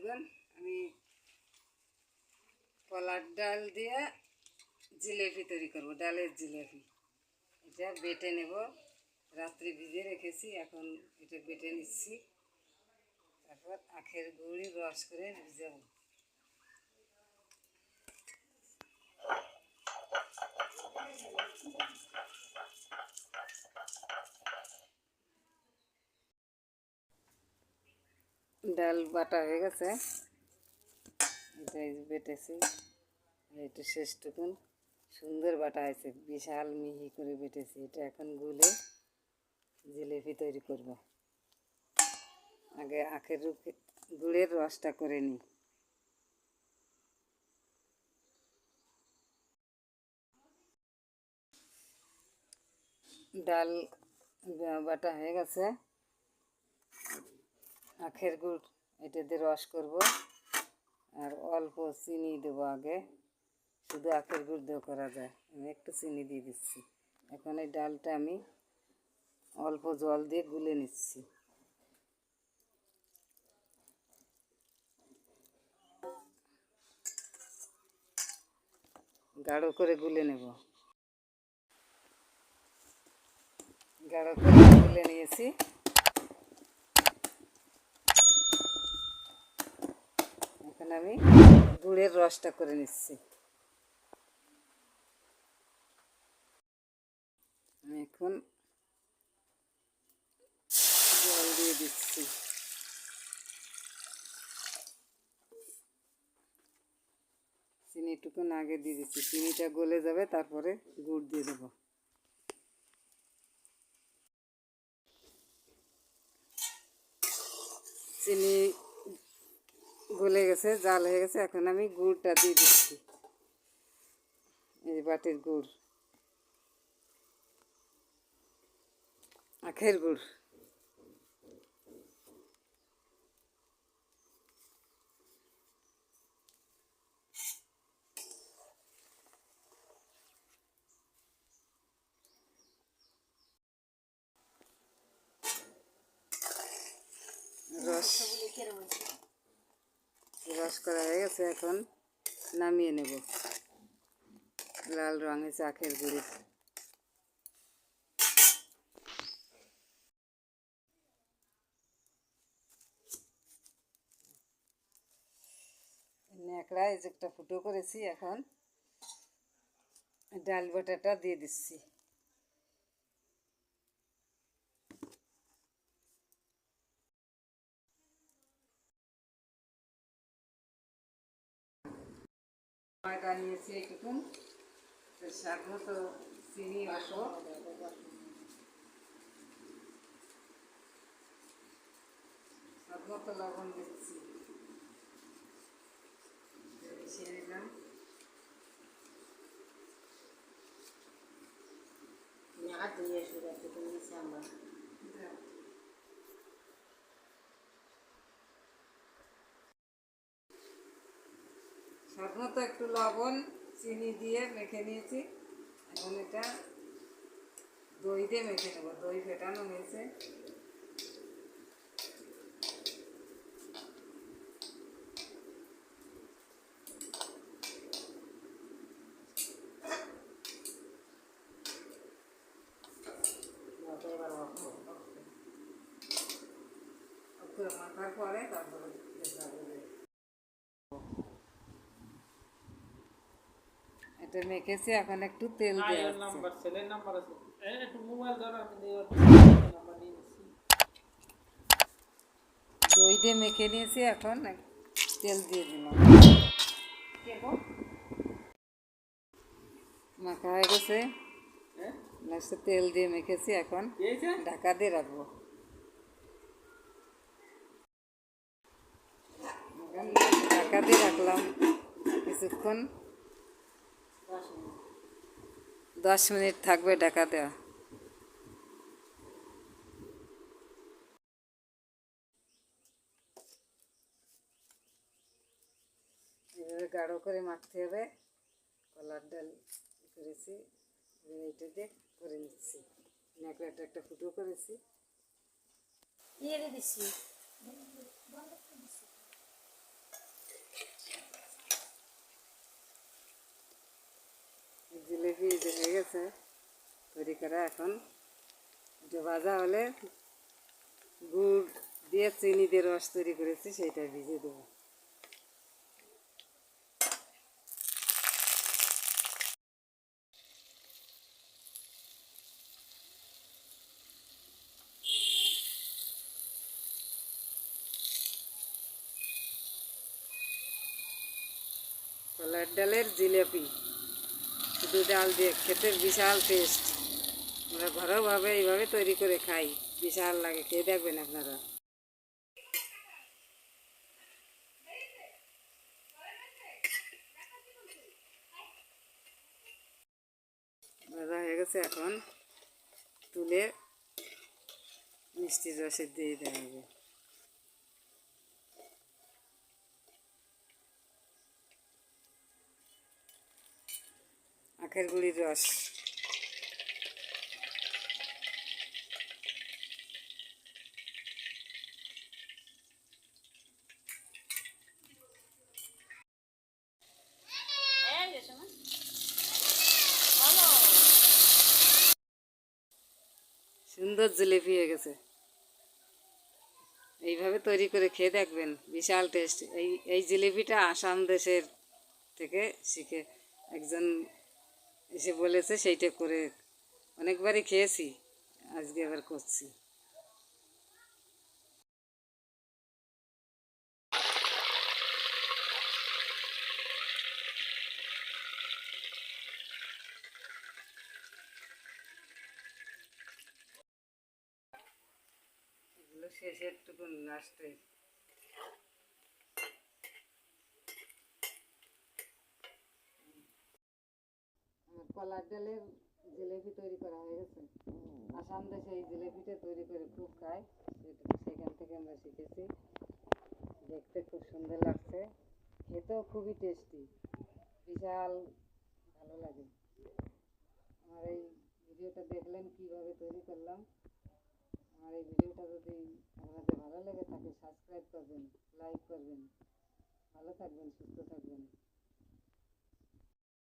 বন্ধুগণ আমি কলার ডাল দিয়ে জিলেপি তৈরি করব, ডালের জিলেপি। এটা বেটে নেব। রাত্রি ভিজে রেখেছি, এখন এটা বেটে নিচ্ছি। তারপর আখের গুঁড়ি রস করে ভিজাবো। ডাল বাটা হয়ে গেছে। এটা বেটেছি। একটু শেষটুকুন সুন্দর বাটা হয়েছে, বিশাল মিহি করে বেটেছি। এটা এখন গুলে জিলেপি তৈরি করব। আগে আখের গুড়ের রসটা করে নিই। ডাল বাটা হয়ে গেছে। আখের গুড়, এটা দিয়ে রস করব। আর অল্প চিনি দেবো আগে। শুধু আখের গুড় দিয়েও করা যায়। আমি একটু চিনি দিয়ে দিচ্ছি। এখন এই ডালটা আমি অল্প জল দিয়ে গুলে নিচ্ছি। গাঢ় করে গুলে নেব। গাঢ় করে গুলে নিয়েছি এখন আমি গুড়ের রসটা করে নিচ্ছি। আমি এখন জল দিয়ে দিচ্ছি। চিনিটুকুন আগে দিয়ে দিচ্ছি। চিনিটা গলে যাবে, তারপরে গুড় দিয়ে দেবো। চিনি গলে গেছে, জাল হয়ে গেছে, এখন আমি গুড়টা দিয়ে দিচ্ছি। এই বাটির গুড়। আখের গুড়। রস। রস করা হয়ে গেছে, এখন নামিয়ে নেব। লাল রঙ আখের গুড়ি। ন্যাকড়ায় যে একটা ফুটো করেছি, এখন ডাল বাটাটা দিয়ে দিচ্ছি। ময়দা নিয়েছি একটুকুন। স্বাদ মতো চিনি অল্প। স্বাদ মতো লবণ দিচ্ছি। মিশিয়ে নিলাম দাও। স্বাদ মতো একটু লবণ চিনি দিয়ে মেখে নিয়েছি। এখন এটা দই দিয়ে মেখে নেব। দই ফেটানো হয়েছে। মাখার পরে তারপরে দেখাবো যে এটা মেখেছি এখন একটু তেল দিয়ে নাম্বার ছেলের নাম্বার আছে। একটু মোবাইল ধরো আমি নাম্বার নিয়ে দই দিয়ে মেখে নিয়েছি এখন তেল দিয়ে দিলাম। মাখা হয়ে গেছে। লাস্টে তেল দিয়ে মেখেছি এখন ঢাকা দিয়ে রাখব। ঢাকা দিয়ে রাখলাম। কিছুক্ষণ দশ মিনিট থাকবে ঢাকা দেওয়া। এভাবে গাঢ় করে মাখতে হবে। কলার ডাল করেছি এইটা দিয়ে করে নিচ্ছি। ন্যাকড়াটা একটা ফুটো করেছি। ইয়ে দিছি গেছে তৈরি করা এখন। এটা ভাজা হলে গুড় দিয়ে চিনি দিয়ে রস তৈরি করেছি, সেইটা ভিজে দেবো। ডালের জিলেপি। শুধু ডাল দিয়ে খেতে বিশাল টেস্ট আমরা ঘরোয়াভাবে এইভাবে তৈরি করে খাই। বিশাল লাগে, খেয়ে দেখবেন আপনারা। হয়ে গেছে এখন। তুলে মিষ্টির রসে দিয়ে দেওয়া হবে। আখের গুড়ির রস। সুন্দর জিলিপি হয়ে গেছে। এইভাবে তৈরি করে খেয়ে দেখবেন, বিশাল টেস্ট। এই এই জিলিপিটা আসাম দেশের থেকে শিখে একজন এসে বলেছে সেইটা করে অনেকবারই খেয়েছি আজকে আবার করছি। শেষের টুকুন লাস্টে কলার ডালের জিলেপি তৈরি করা হয়ে গেছে। আসাম দেশে এই জিলেপিটা তৈরি করে খুব খায় সেখান থেকে আমরা শিখেছি। দেখতে খুব সুন্দর লাগছে। খেতেও খুবই টেস্টি বিশাল ভালো লাগে। আমার এই ভিডিওটা দেখলেন কীভাবে তৈরি করলাম। আমার এই ভিডিওটা যদি আপনাদের ভালো লেগে থাকে সাবস্ক্রাইব করবেন লাইক করবেন। ভালো থাকবেন সুস্থ থাকবেন।